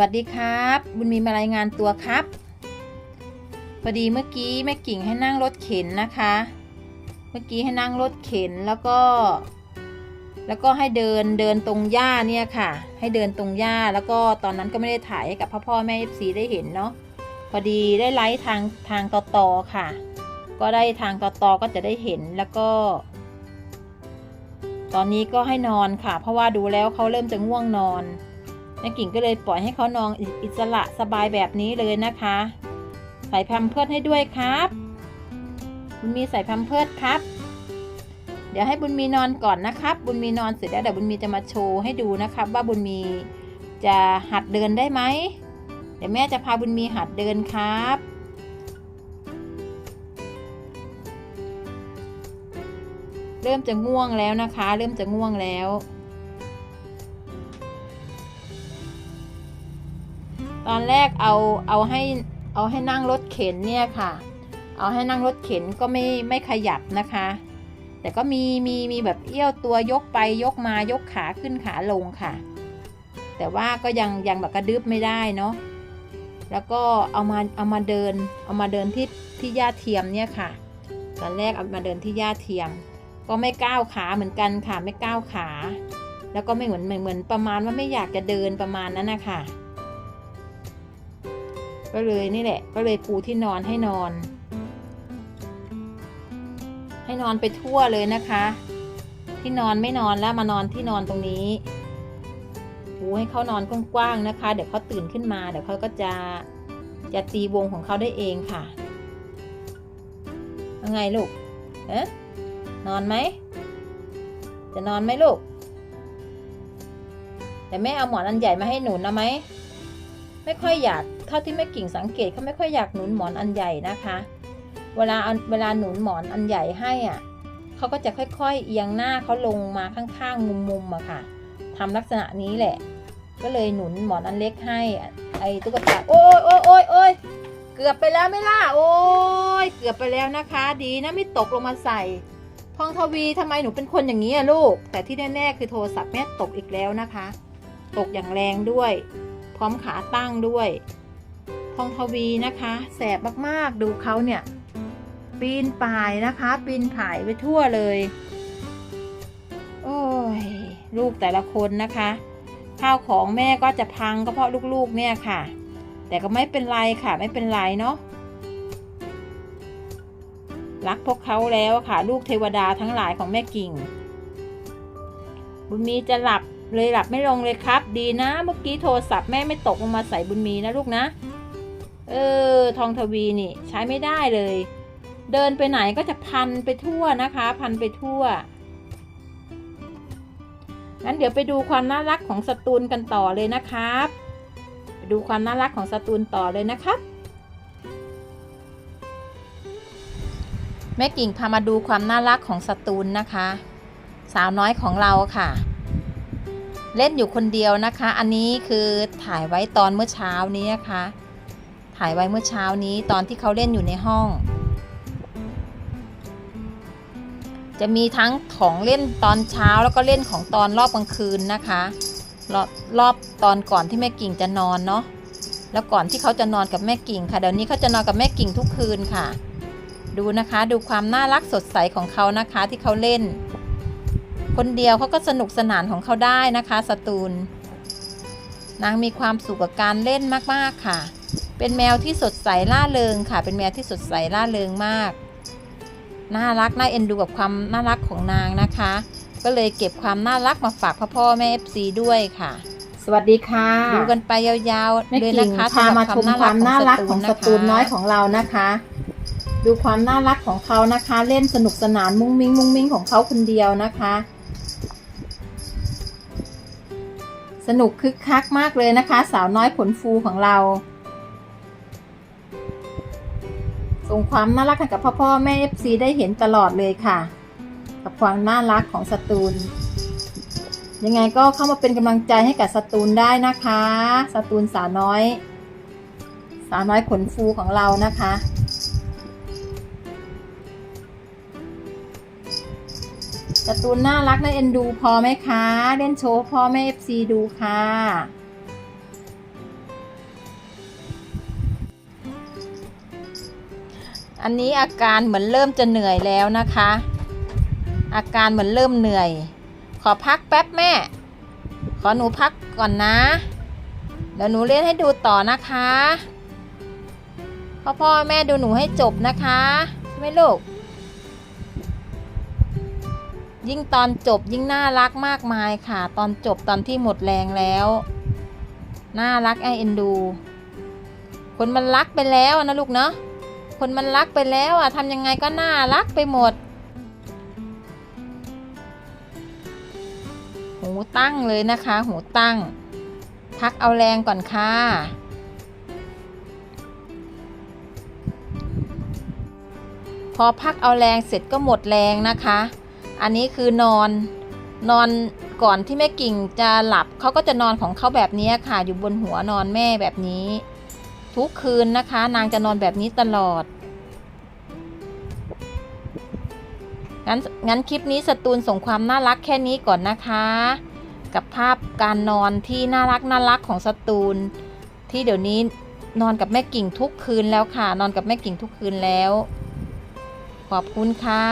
วัสดีครับ บุญมีมารายงานตัวครับพอดีเมื่อกี้แม่กิ่งให้นั่งรถเข็นนะคะ เมื่อกี้ให้นั่งรถเข็นแล้วก็ แล้วก็ให้เดินเดินตรงหญ้าเนี่ยค่ะ ให้เดินตรงหญ้าแล้วก็ตอนนั้นก็ไม่ได้ถ่ายให้กับพ่อพ่อแม่เอฟซีได้เห็นเนาะพอดีได้ไลฟ์ทางทางต่อต่อค่ะ ก็ได้ทางต่อต่อก็จะได้เห็นแล้วก็ ตอนนี้ก็ให้นอนค่ะ เพราะว่าดูแล้วเขาเริ่มจะง่วงนอน แม่กิ่งก็เลยปล่อยให้เขานอนอิสระสบายแบบนี้เลยนะคะ ใส่แพมเพิร์ดให้ด้วยครับบุญมีใส่แพมเพิร์ดครับ เดี๋ยวให้บุญมีนอนก่อนนะครับ บุญมีนอนเสร็จแล้วเดี๋ยวบุญมีจะมาโชว์ให้ดูนะครับ ว่าบุญมีจะหัดเดินได้ไหมเดี๋ยวแม่จะพาบุญมีหัดเดินครับเริ่มจะง่วงแล้วนะคะ เริ่มจะง่วงแล้ว ตอนแรกเอาเอาให้เอาให้นั่งรถเข็นเนี่ยค่ะ เอาให้นั่งรถเข็นก็ไม่ไม่ขยับนะคะ แต่ก็มีมีมีแบบเอี้ยวตัวยกไปยกมายกขาขึ้นขาลงค่ะ แต่ว่าก็ยังยังแบบกระดึบไม่ได้เนาะแล้วก็เอามาเอามาเดินเอามาเดินที่ที่หญ้าเทียมเนี่ยค่ะ ตอนแรกเอามาเดินที่หญ้าเทียม ก็ไม่ก้าวขาเหมือนกันค่ะไม่ก้าวขา แล้วก็ไม่เหมือนเหมือนเหมือนประมาณว่าไม่อยากจะเดินประมาณนั้นนะคะ ก็เลยนี่แหละ ก็เลยปูที่นอนให้นอน ให้นอนไปทั่วเลยนะคะ ที่นอนไม่นอนแล้วมานอนที่นอนตรงนี้ปูให้เขานอนกว้างๆนะคะ เดี๋ยวเขาตื่นขึ้นมา เดี๋ยวเขาก็จะจะตีวงของเขาได้เองค่ะยังไงลูกเอ๊ะนอนไหม จะนอนไหมลูกแต่แม่เอาหมอนอันใหญ่มาให้หนุนนะไหม ไม่ค่อยอยาก ท่าที่แม่กิ่งสังเกตเขาไม่ค่อยอยากหนุนหมอนอันใหญ่นะคะ เวลาเอาเวลาหนุนหมอนอันใหญ่ให้อะเขาก็จะค่อยๆ เอียงหน้าเขาลงมาข้างๆ มุมๆอะค่ะทำลักษณะนี้แหละ ก็เลยหนุนหมอนอันเล็กให้ ไอ้ตุ๊กตาโอ้ยโอ้ยโอ้ยโอ้ยเกือบไปแล้วไม่ล่ะโอ้ยเกือบไปแล้วนะคะ ดีนะไม่ตกลงมาใส่ทองทวีทำไมหนูเป็นคนอย่างนี้อะลูก แต่ที่แน่ๆคือโทรศัพท์แม่ตกอีกแล้วนะคะ ตกอย่างแรงด้วย พร้อมขาตั้งด้วย ทองทวีนะคะ แสบมากๆดูเขาเนี่ย ปีนป่ายนะคะ ปีนป่ายไปทั่วเลย โอ้ย ลูกแต่ละคนนะคะ ข้าวของแม่ก็จะพังก็เพราะลูกๆเนี่ยค่ะ แต่ก็ไม่เป็นไรค่ะไม่เป็นไรเนาะรักพวกเขาแล้วค่ะ ลูกเทวดาทั้งหลายของแม่กิ่ง บุญมีจะหลับเลยหลับไม่ลงเลยครับ ดีนะ เมื่อกี้โทรศัพท์แม่ไม่ตกลงมาใส่บุญมีนะลูกนะ เออ ทองทวีนี่ใช้ไม่ได้เลย เดินไปไหนก็จะพันไปทั่วนะคะ พันไปทั่วงั้นเดี๋ยวไปดูความน่ารักของสตูนกันต่อเลยนะครับไปดูความน่ารักของสตูนต่อเลยนะครับ แม่กิ่งพามาดูความน่ารักของสตูนนะคะ สาวน้อยของเราค่ะ เล่นอยู่คนเดียวนะคะ อันนี้คือถ่ายไว้ตอนเมื่อเช้านี้นะคะายไว้เมื่อเช้านี้ตอนที่เขาเล่นอยู่ในห้อง จะมีทั้งของเล่นตอนเช้าแล้วก็เล่นของตอนรอบกลางคืนนะคะ รอบรอบตอนก่อนที่แม่กิ่งจะนอนเนาะแล้วก่อนที่เขาจะนอนกับแม่กิ่งค่ะเดี๋ยวนี้เขาจะนอนกับแม่กิ่งทุกคืนค่ะ ดูนะคะดูความน่ารักสดใสของเขานะคะที่เขาเล่น คนเดียวเขาก็สนุกสนานของเขาได้นะคะสตูลนางมีความสุขกับการเล่นมาก ๆ ค่ะ เป็นแมวที่สดใสล่าเริงค่ะ เป็นแมวที่สดใสล่าเริงมาก น่ารักน่าเอ็นดูกับความน่ารักของนางนะคะ ก็เลยเก็บความน่ารักมาฝากพ่อพ่อแม่เอฟซีด้วยค่ะสวัสดีค่ะ ดูกันไปยาวๆแม่เลยกิ่นะงคะพามาชมความน่ารักของสตูนน้อยขขององเรานะคะ ดูความน่ารักของเขานะคะ เล่นสนุกสนานมุ้งมิ้งมุ้งมิ้งของเขาคนเดียวนะคะ สนุกคึกคักมากเลยนะคะ สาวน้อยผลฟูของเรา ส่งความน่ารักให้กับพ่อพ่อแม่เอฟซีได้เห็นตลอดเลยค่ะ กับความน่ารักของสตูนยังไงก็เข้ามาเป็นกำลังใจให้กับสตูนได้นะคะสตูนสาวน้อย สาวน้อยขนฟูของเรานะคะสตูนน่ารักน่าเอ็นดูพอไหมคะ เล่นโชว์พ่อแม่เอฟซีดูค่ะ อันนี้อาการเหมือนเริ่มจะเหนื่อยแล้วนะคะ อาการเหมือนเริ่มเหนื่อย ขอพักแป๊บแม่ ขอหนูพักก่อนนะ เดี๋ยวหนูเล่นให้ดูต่อนะคะพ่อพ่อแม่ดูหนูให้จบนะคะใช่ไหมลูก ยิ่งตอนจบยิ่งน่ารักมากมายค่ะ ตอนจบตอนที่หมดแรงแล้ว น่ารักไอเอ็นดู คนมันรักไปแล้วนะลูกเนาะ คนมันรักไปแล้วอะทำยังไงก็น่ารักไปหมด หูตั้งเลยนะคะ หูตั้ง พักเอาแรงก่อนค่ะ พอพักเอาแรงเสร็จก็หมดแรงนะคะ อันนี้คือนอนนอนก่อนที่แม่กิ่งจะหลับเขาก็จะนอนของเขาแบบนี้ค่ะ อยู่บนหัวนอนแม่แบบนี้ ทุกคืนนะคะ นางจะนอนแบบนี้ตลอด งั้นงั้นคลิปนี้สตูนส่งความน่ารักแค่นี้ก่อนนะคะ กับภาพการนอนที่น่ารักน่ารักของสตูน ที่เดี๋ยวนี้นอนกับแม่กิ่งทุกคืนแล้วค่ะ นอนกับแม่กิ่งทุกคืนแล้ว ขอบคุณค่ะ